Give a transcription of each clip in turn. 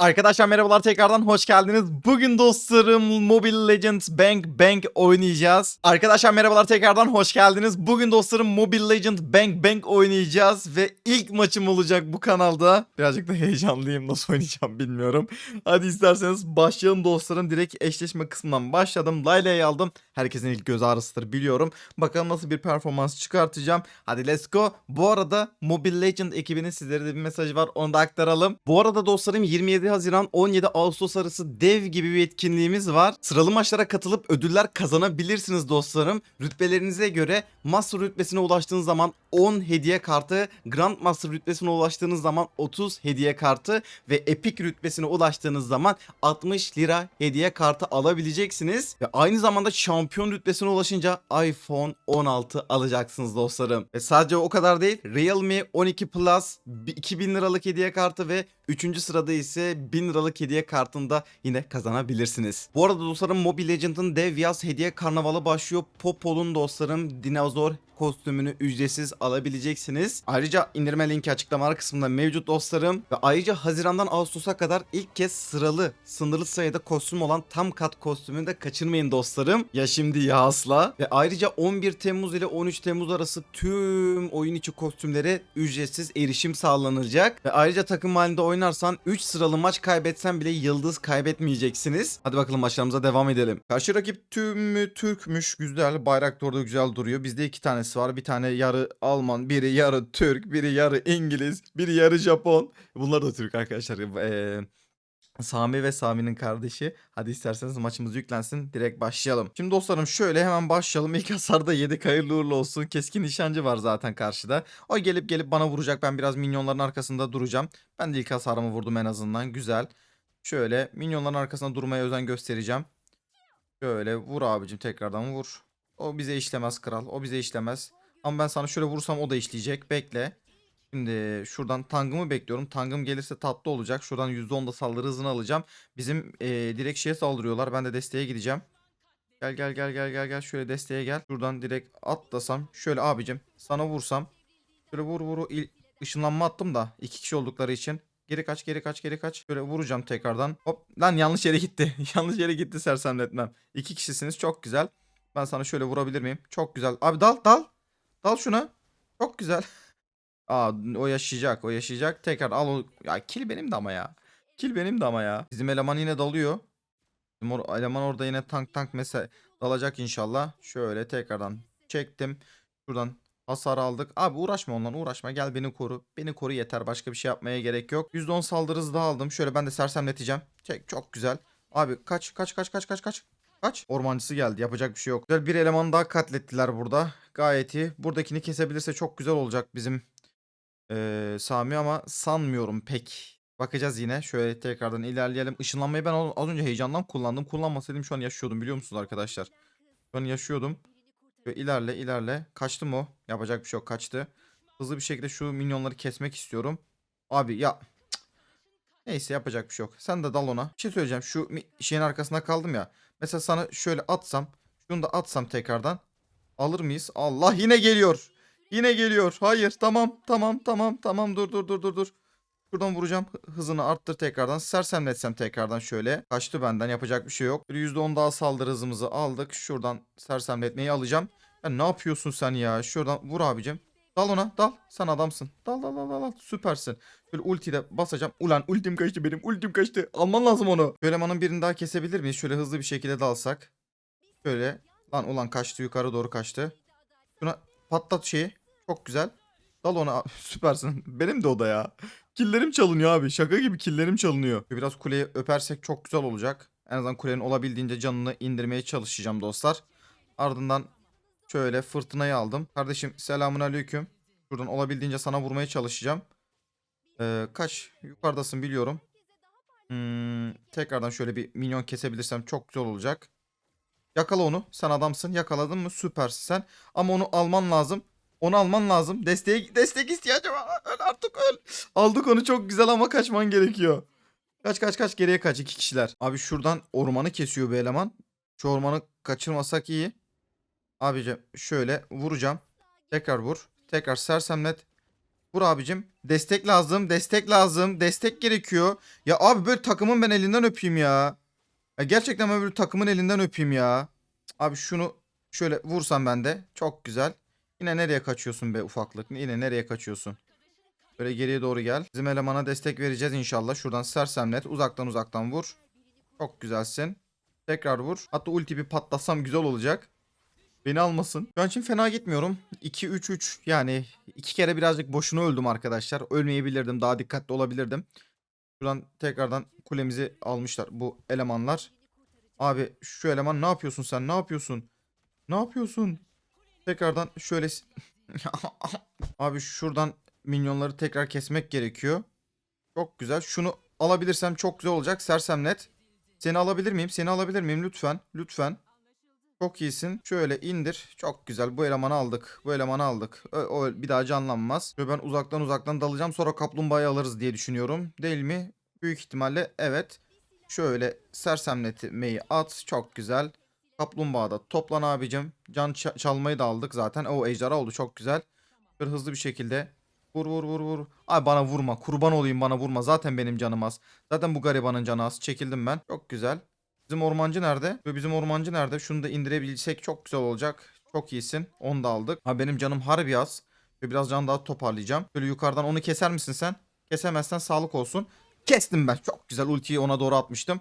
Arkadaşlar merhabalar tekrardan hoş geldiniz. Bugün dostlarım Mobile Legends Bank Bank oynayacağız. Arkadaşlar merhabalar tekrardan hoş geldiniz. Bugün dostlarım Mobile Legends Bank Bank oynayacağız ve ilk maçım olacak bu kanalda. Birazcık da heyecanlıyım nasıl oynayacağım bilmiyorum. Hadi isterseniz başlayalım dostlarım. Direkt eşleşme kısmından başladım. Layla'yı aldım. Herkesin ilk göz ağrısıdır biliyorum. Bakalım nasıl bir performans çıkartacağım. Hadi let's go. Bu arada Mobile Legend ekibinin sizlere de bir mesajı var. Onu da aktaralım. Bu arada dostlarım 27 Haziran 17 Ağustos arası dev gibi bir etkinliğimiz var. Sıralı maçlara katılıp ödüller kazanabilirsiniz dostlarım. Rütbelerinize göre Master rütbesine ulaştığınız zaman 10 hediye kartı, Grandmaster rütbesine ulaştığınız zaman 30 hediye kartı ve Epic rütbesine ulaştığınız zaman 60 lira hediye kartı alabileceksiniz. Ve aynı zamanda şampiyon rütbesine ulaşınca iPhone 16 alacaksınız dostlarım. Ve sadece o kadar değil. Realme 12 Plus 2000 liralık hediye kartı ve 3. sırada ise 1000 liralık hediye kartını da yine kazanabilirsiniz. Bu arada dostlarım Mobile Legends'ın dev yaz hediye karnavalı başlıyor. Popol'un dostlarım dinozor kostümünü ücretsiz alabileceksiniz. Ayrıca indirme linki açıklamalar kısmında mevcut dostlarım. Ve ayrıca Haziran'dan Ağustos'a kadar ilk kez sıralı sınırlı sayıda kostüm olan tam kat kostümünü de kaçırmayın dostlarım. Ya şimdi ya asla. Ve ayrıca 11 Temmuz ile 13 Temmuz arası tüm oyun içi kostümlere ücretsiz erişim sağlanacak. Ve ayrıca takım halinde oynarsan 3 sıralı maç kaybetsen bile yıldız kaybetmeyeceksiniz. Hadi bakalım maçlarımıza devam edelim. Karşı rakip tümü Türkmüş. Güzel. Bayrak da orada güzel duruyor. Bizde iki tanesi var. Bir tane yarı Alman, biri yarı Türk, biri yarı İngiliz, biri yarı Japon. Bunlar da Türk arkadaşlar. Eee Sami ve Sami'nin kardeşi. Hadi isterseniz maçımız yüklensin. Direkt başlayalım. Şimdi dostlarım şöyle hemen başlayalım. İlk hasarda yedik hayırlı uğurlu olsun. Keskin nişancı var zaten karşıda. O gelip gelip bana vuracak. Ben biraz minyonların arkasında duracağım. Ben de ilk hasarımı vurdum en azından. Güzel. Şöyle minyonların arkasında durmaya özen göstereceğim. Şöyle vur abicim tekrardan vur. O bize işlemez kral. O bize işlemez. Ama ben sana şöyle vursam o da işleyecek. Bekle. Şimdi şuradan tangımı bekliyorum. Tangım gelirse tatlı olacak. Şuradan %10'da saldırı hızını alacağım. Bizim eee direkt şeye saldırıyorlar. Ben de desteğe gideceğim. Gel gel gel gel gel gel. Şöyle desteğe gel. Şuradan direkt atlasam. Şöyle abicim sana vursam. Şöyle vur vur. il- ışınlanma attım da. iki kişi oldukları için. Geri kaç geri kaç geri kaç. Şöyle vuracağım tekrardan. Hop lan yanlış yere gitti. yanlış yere gitti sersemletmem. İki kişisiniz çok güzel. Ben sana şöyle vurabilir miyim? Çok güzel. Abi dal dal. Dal şuna. Çok güzel. Aa o yaşayacak o yaşayacak. Tekrar al o. Ya kill benim de ama ya. Kill benim de ama ya. Bizim eleman yine dalıyor. Bizim or- eleman orada yine tank tank mesela dalacak inşallah. Şöyle tekrardan çektim. Şuradan hasar aldık. Abi uğraşma ondan uğraşma. Gel beni koru. Beni koru yeter. Başka bir şey yapmaya gerek yok. %10 saldırı hızı aldım. Şöyle ben de sersemleteceğim. Çek çok güzel. Abi kaç kaç kaç kaç kaç kaç. Kaç? Ormancısı geldi. Yapacak bir şey yok. Güzel bir eleman daha katlettiler burada. Gayet iyi. Buradakini kesebilirse çok güzel olacak bizim ee, Sami ama sanmıyorum pek. Bakacağız yine. Şöyle tekrardan ilerleyelim. Işınlanmayı ben az önce heyecandan kullandım. Kullanmasaydım şu an yaşıyordum biliyor musunuz arkadaşlar? Şu an yaşıyordum. Şöyle ilerle ilerle. Kaçtı mı o? Yapacak bir şey yok kaçtı. Hızlı bir şekilde şu minyonları kesmek istiyorum. Abi ya. Neyse yapacak bir şey yok. Sen de dal ona. Bir şey söyleyeceğim. Şu şeyin arkasında kaldım ya. Mesela sana şöyle atsam. Şunu da atsam tekrardan. Alır mıyız? Allah yine geliyor. Yine geliyor. Hayır. Tamam. Tamam. Tamam. Tamam. Dur dur dur dur dur. Şuradan vuracağım. Hı- Hızını arttır tekrardan. Sersemletsem tekrardan şöyle. Kaçtı benden. Yapacak bir şey yok. Bir %10 daha saldırı hızımızı aldık. Şuradan sersemletmeyi alacağım. Ya ne yapıyorsun sen ya? Şuradan vur abicim. Dal ona. Dal. Sen adamsın. Dal dal dal dal. Süpersin. Şöyle ulti de basacağım. Ulan ultim kaçtı benim. Ultim kaçtı. Alman lazım onu. Şöyle elemanın birini daha kesebilir miyiz? Şöyle hızlı bir şekilde dalsak. Şöyle. Lan ulan kaçtı. Yukarı doğru kaçtı. Şuna patlat şeyi. Çok güzel. Dal ona. Süpersin. Benim de o da ya. Killerim çalınıyor abi. Şaka gibi killerim çalınıyor. Biraz kuleyi öpersek çok güzel olacak. En azından kulenin olabildiğince canını indirmeye çalışacağım dostlar. Ardından şöyle fırtınayı aldım. Kardeşim selamun aleyküm. Şuradan olabildiğince sana vurmaya çalışacağım. Ee, kaç? Yukarıdasın biliyorum. Hmm, tekrardan şöyle bir minyon kesebilirsem çok güzel olacak. Yakala onu. Sen adamsın. Yakaladın mı? Süpersin sen. Ama onu alman lazım. Onu alman lazım. Desteğe, destek ihtiyacım var. Öl artık öl. Aldık onu çok güzel ama kaçman gerekiyor. Kaç kaç kaç geriye kaç iki kişiler. Abi şuradan ormanı kesiyor bir eleman. Şu ormanı kaçırmasak iyi. Abicim şöyle vuracağım. Tekrar vur. Tekrar sersemlet. Vur abicim. Destek lazım. Destek lazım. Destek gerekiyor. Ya abi böyle takımın ben elinden öpeyim ya. ya gerçekten böyle takımın elinden öpeyim ya. Abi şunu şöyle vursam ben de. Çok güzel. Yine nereye kaçıyorsun be ufaklık? Yine nereye kaçıyorsun? Böyle geriye doğru gel. Bizim elemana destek vereceğiz inşallah. Şuradan sersemlet. Uzaktan uzaktan vur. Çok güzelsin. Tekrar vur. Hatta ulti bir patlasam güzel olacak. Beni almasın. Şu an için fena gitmiyorum. 2-3-3 yani iki kere birazcık boşuna öldüm arkadaşlar. Ölmeyebilirdim. Daha dikkatli olabilirdim. Şuradan tekrardan kulemizi almışlar bu elemanlar. Abi şu eleman ne yapıyorsun sen? Ne yapıyorsun? Ne yapıyorsun? Tekrardan şöyle... Abi şuradan minyonları tekrar kesmek gerekiyor. Çok güzel. Şunu alabilirsem çok güzel olacak. Sersemlet. Seni alabilir miyim? Seni alabilir miyim? Lütfen. Lütfen. Çok iyisin. Şöyle indir. Çok güzel. Bu elemanı aldık. Bu elemanı aldık. O, o bir daha canlanmaz. Ve ben uzaktan uzaktan dalacağım. Sonra kaplumbağayı alırız diye düşünüyorum. Değil mi? Büyük ihtimalle evet. Şöyle sersemletmeyi at. Çok güzel. Kaplumbağada toplan abicim. Can ça- çalmayı da aldık zaten. O ejderha oldu. Çok güzel. Bir hızlı bir şekilde. Vur vur vur vur. Ay bana vurma. Kurban olayım bana vurma. Zaten benim canım az. Zaten bu garibanın canı az. Çekildim ben. Çok güzel. Bizim ormancı nerede? Ve bizim ormancı nerede? Şunu da indirebilsek çok güzel olacak. Çok iyisin. Onu da aldık. Ha benim canım harbi az. Ve biraz can daha toparlayacağım. Böyle yukarıdan onu keser misin sen? Kesemezsen sağlık olsun. Kestim ben. Çok güzel ultiyi ona doğru atmıştım.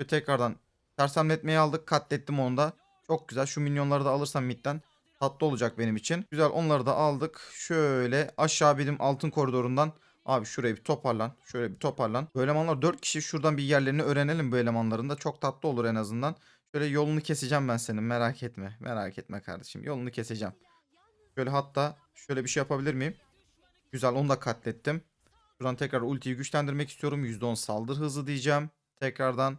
Ve tekrardan sersemletmeyi aldık. Katlettim onu da. Çok güzel. Şu minyonları da alırsam midden tatlı olacak benim için. Güzel onları da aldık. Şöyle aşağı benim altın koridorundan Abi şurayı bir toparlan. Şöyle bir toparlan. Bu elemanlar 4 kişi şuradan bir yerlerini öğrenelim bu elemanların da. Çok tatlı olur en azından. Şöyle yolunu keseceğim ben senin. Merak etme. Merak etme kardeşim. Yolunu keseceğim. Şöyle hatta şöyle bir şey yapabilir miyim? Güzel onu da katlettim. Şuradan tekrar ultiyi güçlendirmek istiyorum. %10 saldır hızı diyeceğim. Tekrardan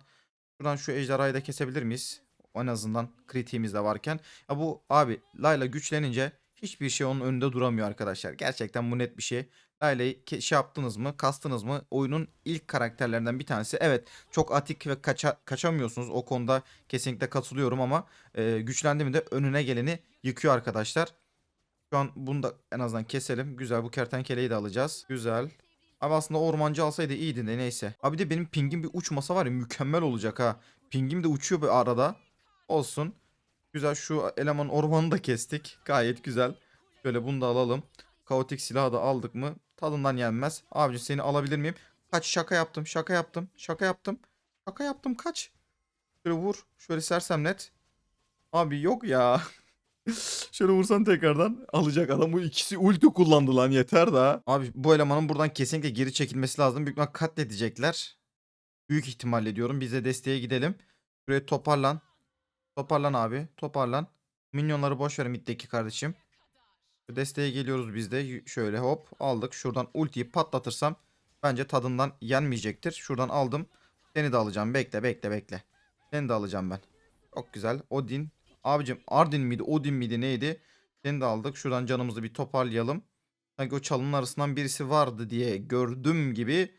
şuradan şu ejderhayı da kesebilir miyiz? En azından kritiğimiz de varken. Ya bu abi Layla güçlenince hiçbir şey onun önünde duramıyor arkadaşlar. Gerçekten bu net bir şey. Layla'yı şey yaptınız mı, kastınız mı? Oyunun ilk karakterlerinden bir tanesi. Evet, çok atik ve kaça kaçamıyorsunuz. O konuda kesinlikle katılıyorum ama e, güçlendi mi de önüne geleni yıkıyor arkadaşlar. Şu an bunu da en azından keselim. Güzel bu kertenkeleyi de alacağız. Güzel. Abi aslında ormancı alsaydı iyiydi de neyse. Abi de benim pingim bir uçmasa var ya mükemmel olacak ha. Pingim de uçuyor bir arada. Olsun. Güzel şu elemanın ormanını da kestik. Gayet güzel. Şöyle bunu da alalım. Kaotik silahı da aldık mı tadından yenmez. Abici seni alabilir miyim? Kaç şaka yaptım şaka yaptım şaka yaptım. Şaka yaptım kaç. Şöyle vur. Şöyle sersemlet. Abi yok ya. Şöyle vursan tekrardan alacak adam. Bu ikisi ulti kullandı lan yeter daha. Abi bu elemanın buradan kesinlikle geri çekilmesi lazım. Büyük ihtimal katledecekler. Büyük ihtimalle diyorum. Biz de desteğe gidelim. Şuraya toparlan. Toparlan abi. Toparlan. Minyonları boş ver middeki kardeşim. Desteğe geliyoruz biz de. Şöyle hop aldık. Şuradan ultiyi patlatırsam bence tadından yenmeyecektir. Şuradan aldım. Seni de alacağım. Bekle bekle bekle. Seni de alacağım ben. Çok güzel. Odin. Abicim Ardin miydi? Odin miydi? Neydi? Seni de aldık. Şuradan canımızı bir toparlayalım. Sanki o çalının arasından birisi vardı diye gördüm gibi.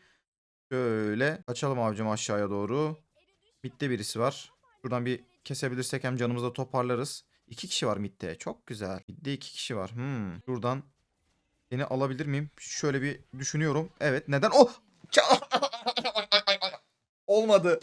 Şöyle kaçalım abicim aşağıya doğru. Midde birisi var. Şuradan bir kesebilirsek hem canımızı da toparlarız. İki kişi var midde. Çok güzel. Midde iki kişi var. Hmm. Şuradan seni alabilir miyim? Şöyle bir düşünüyorum. Evet. Neden? Oh! Olmadı.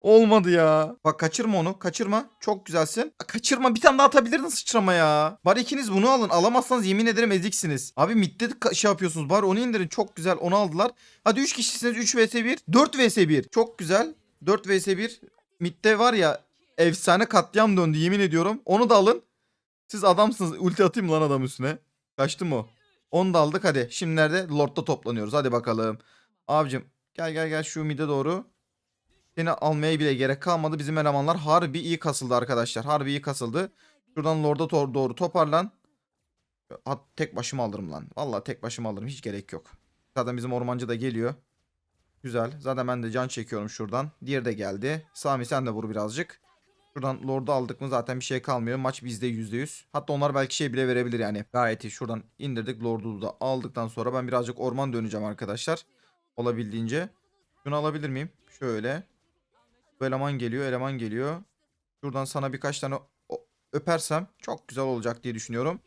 Olmadı ya. Bak kaçırma onu. Kaçırma. Çok güzelsin. Aa, Kaçırma. Bir tane daha atabilirdin sıçrama ya. Bari ikiniz bunu alın. Alamazsanız yemin ederim eziksiniz. Abi midde şey yapıyorsunuz. Bari onu indirin. Çok güzel. Onu aldılar. Hadi 3 kişisiniz. 3 vs 1. 4 vs 1. Çok güzel. 4 vs 1. Midde var ya efsane katliam döndü yemin ediyorum. Onu da alın. Siz adamsınız. Ulti atayım lan adam üstüne. Kaçtı mı? Onu da aldık hadi. Şimdi nerede? Lord'da toplanıyoruz. Hadi bakalım. Abicim gel gel gel şu mide doğru. Seni almaya bile gerek kalmadı. Bizim elemanlar harbi iyi kasıldı arkadaşlar. Harbi iyi kasıldı. Şuradan Lord'a doğru toparlan. Ha, tek başıma alırım lan. Vallahi tek başıma alırım. Hiç gerek yok. Zaten bizim ormancı da geliyor. Güzel. Zaten ben de can çekiyorum şuradan. Diğeri de geldi. Sami sen de vur birazcık. Şuradan Lord'u aldık mı zaten bir şey kalmıyor. Maç bizde %100. Hatta onlar belki şey bile verebilir yani. Gayet iyi. Şuradan indirdik. Lord'u da aldıktan sonra ben birazcık orman döneceğim arkadaşlar. Olabildiğince. Şunu alabilir miyim? Şöyle. Bu eleman geliyor. Eleman geliyor. Şuradan sana birkaç tane öpersem çok güzel olacak diye düşünüyorum.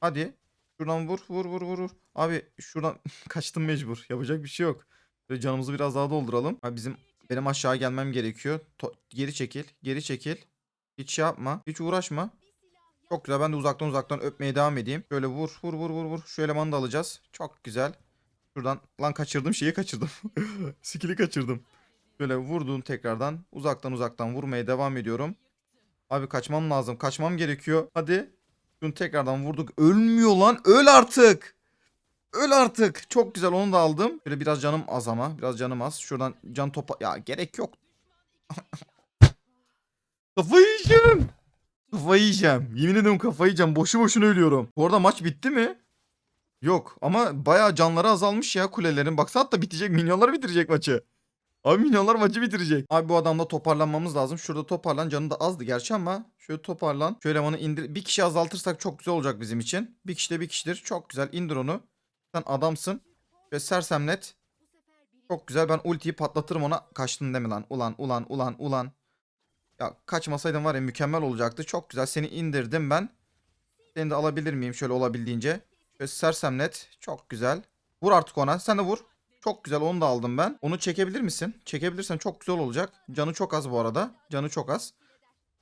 Hadi. Şuradan vur vur vur vur. vur. Abi şuradan kaçtım mecbur. Yapacak bir şey yok. Böyle canımızı biraz daha dolduralım. Abi bizim benim aşağı gelmem gerekiyor. To- geri çekil. Geri çekil. Hiç şey yapma. Hiç uğraşma. Çok güzel. Ben de uzaktan uzaktan öpmeye devam edeyim. Şöyle vur vur vur vur vur. Şu elemanı da alacağız. Çok güzel. Şuradan lan kaçırdım şeyi kaçırdım. Skill'i kaçırdım. Şöyle vurdun tekrardan. Uzaktan uzaktan vurmaya devam ediyorum. Abi kaçmam lazım. Kaçmam gerekiyor. Hadi. Şunu tekrardan vurduk. Ölmüyor lan. Öl artık. Öl artık. Çok güzel onu da aldım. Böyle biraz canım az ama. Biraz canım az. Şuradan can topa... Ya gerek yok. kafayı yiyeceğim. Kafayı yiyeceğim. Yemin ediyorum kafayı yiyeceğim. Boşu boşuna ölüyorum. Bu arada maç bitti mi? Yok ama bayağı canları azalmış ya kulelerin. Baksana hatta bitecek. Minyonlar bitirecek maçı. Abi minyonlar maçı bitirecek. Abi bu adamla toparlanmamız lazım. Şurada toparlan. Canı da azdı gerçi ama. Şöyle toparlan. Şöyle onu indir. Bir kişi azaltırsak çok güzel olacak bizim için. Bir kişi de bir kişidir. Çok güzel. indir onu. Sen adamsın. Ve sersemlet. Çok güzel. Ben ultiyi patlatırım ona. Kaçtın mi lan? Ulan ulan ulan ulan. Ya kaçmasaydım var ya mükemmel olacaktı. Çok güzel. Seni indirdim ben. Seni de alabilir miyim şöyle olabildiğince? Şöyle sersemlet. Çok güzel. Vur artık ona. Sen de vur. Çok güzel onu da aldım ben. Onu çekebilir misin? Çekebilirsen çok güzel olacak. Canı çok az bu arada. Canı çok az.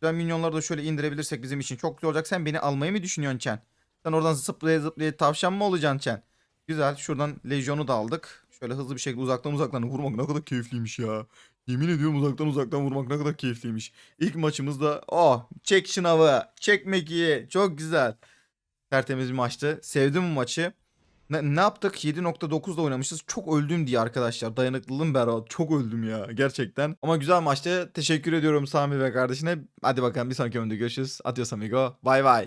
Güzel minyonları da şöyle indirebilirsek bizim için çok güzel olacak. Sen beni almayı mı düşünüyorsun Chen? Sen oradan zıplaya zıplaya tavşan mı olacaksın Chen? Güzel. Şuradan Legion'u da aldık. Şöyle hızlı bir şekilde uzaktan uzaktan vurmak ne kadar keyifliymiş ya. Yemin ediyorum uzaktan uzaktan vurmak ne kadar keyifliymiş. İlk maçımızda oh çek şınavı. Çek mekiği. Çok güzel. Tertemiz bir maçtı. Sevdim bu maçı. Ne, ne yaptık? 7.9'da oynamışız. Çok öldüm diye arkadaşlar. Dayanıklılığım berbat. Çok öldüm ya gerçekten. Ama güzel maçtı. Teşekkür ediyorum Sami ve kardeşine. Hadi bakalım bir sonraki bölümde görüşürüz. Adios amigo. Bay bay.